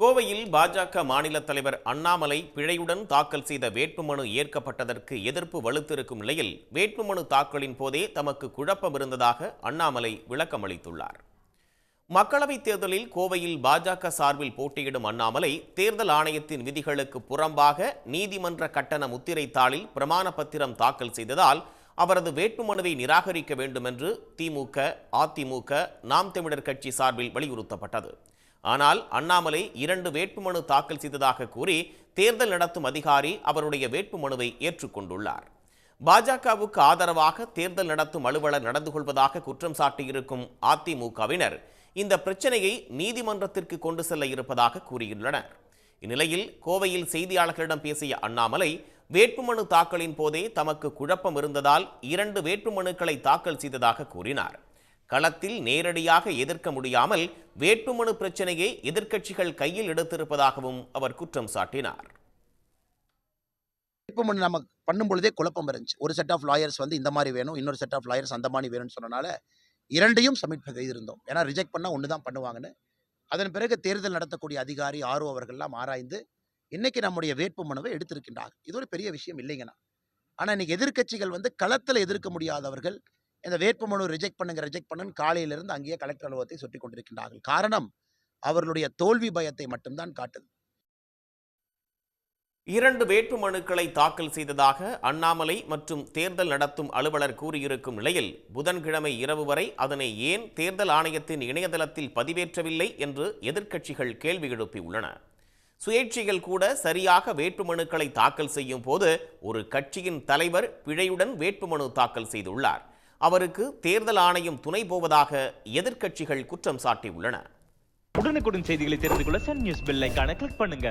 கோவையில் பாஜக மாநில தலைவர் அண்ணாமலை பிழையுடன் தாக்கல் செய்த வேட்புமனு ஏற்கப்பட்டதற்கு எதிர்ப்பு வலுத்திருக்கும் நிலையில் வேட்புமனு தாக்கலின் போதே தமக்கு குழப்பம் இருந்ததாக அண்ணாமலை விளக்கமளித்துள்ளார் மக்களவைத் தேர்தலில் கோவையில் பாஜக சார்பில் போட்டியிடும் அண்ணாமலை தேர்தல் ஆணையத்தின் விதிகளுக்கு புறம்பாக நீதிமன்ற கட்டண முத்திரை தாளில் பிரமாண பத்திரம் தாக்கல் செய்ததால் அவரது வேட்புமனுவை நிராகரிக்க வேண்டும் என்று திமுக அதிமுக நாம் தமிழர் கட்சி சார்பில் வலியுறுத்தப்பட்டது. ஆனால் அண்ணாமலை இரண்டு வேட்புமனு தாக்கல் செய்ததாக கூறி தேர்தல் நடத்தும் அதிகாரி அவருடைய வேட்புமனுவை ஏற்றுக்கொண்டுள்ளார். பாஜகவுக்கு ஆதரவாக தேர்தல் நடத்தும் அலுவலர் நடந்து கொள்வதாக குற்றம் சாட்டியிருக்கும் அதிமுகவினர் இந்த பிரச்சனையை நீதிமன்றத்திற்கு கொண்டு செல்ல இருப்பதாக கூறியுள்ளனர். இந்நிலையில் கோவையில் செய்தியாளர்களிடம் பேசிய அண்ணாமலை வேட்புமனு தாக்கலின் போதே தமக்கு குழப்பம் இருந்ததால் இரண்டு வேட்புமனுக்களை தாக்கல் செய்ததாக கூறினார். களத்தில் நேரடியாக எதிர்க்க முடியாமல் வேட்புமனு பிரச்சனையை எதிர்க்கட்சிகள் கையில் எடுத்திருப்பதாகவும் அவர் குற்றம் சாட்டினார். வேட்புமனு நம்ம பண்ணும் பொழுதே குழப்பம் இருந்துச்சு. ஒரு செட் ஆஃப் லாயர்ஸ் வந்து இந்த மாதிரி வேணும் இன்னொரு செட் ஆஃப் லாயர்ஸ் அந்த மாதிரி வேணும்னு சொன்னனால இரண்டையும் சப்மிட் செய்திருந்தோம் ஏன்னா ரிஜெக்ட் பண்ணால் ஒன்று தான் பண்ணுவாங்கன்னு. அதன் பிறகு தேர்தல் நடத்தக்கூடிய அதிகாரி ஆர்ஓ அவர்கள்லாம் ஆராய்ந்து இன்னைக்கு நம்முடைய வேட்புமனுவை எடுத்திருக்கின்றார் இது ஒரு பெரிய விஷயம் இல்லைங்கண்ணா. ஆனால் இன்னைக்கு எதிர்க்கட்சிகள் வந்து களத்தில் எதிர்க்க முடியாதவர்கள் இந்த வேட்புமனு ரிஜெக்ட் பண்ணுங்க ரிஜெக்ட் பண்ணுன்னு காலையிலிருந்து அங்கேயே கலெக்டர் அலுவலகத்தை சுற்றி கொண்டிருக்கின்றார்கள். காரணம் அவர்களுடைய தோல்வி பயத்தை மட்டும்தான் காட்டுது. இரண்டு வேட்புமனுக்களை தாக்கல் செய்ததாக அண்ணாமலை மற்றும் தேர்தல் நடத்தும் அலுவலர் கூறியிருக்கும் நிலையில் புதன்கிழமை இரவு வரை அதனை ஏன் தேர்தல் ஆணையத்தின் இணையதளத்தில் பதிவேற்றவில்லை என்று எதிர்க்கட்சிகள் கேள்வி எழுப்பியுள்ளன. சுயேட்சிகள் கூட சரியாக வேட்புமனுக்களை தாக்கல் செய்யும் போது ஒரு கட்சியின் தலைவர் பிழையுடன் வேட்புமனு தாக்கல் செய்துள்ளார். அவருக்கு தேர்தல் ஆணையம் துணை போவதாக எதிர்க்கட்சிகள் குற்றம் சாட்டியுள்ளன. உடனுக்குடன் செய்திகளை தெரிந்து கொள்ள சன் நியூஸ் பெல் ஐக்கான கிளிக் பண்ணுங்க.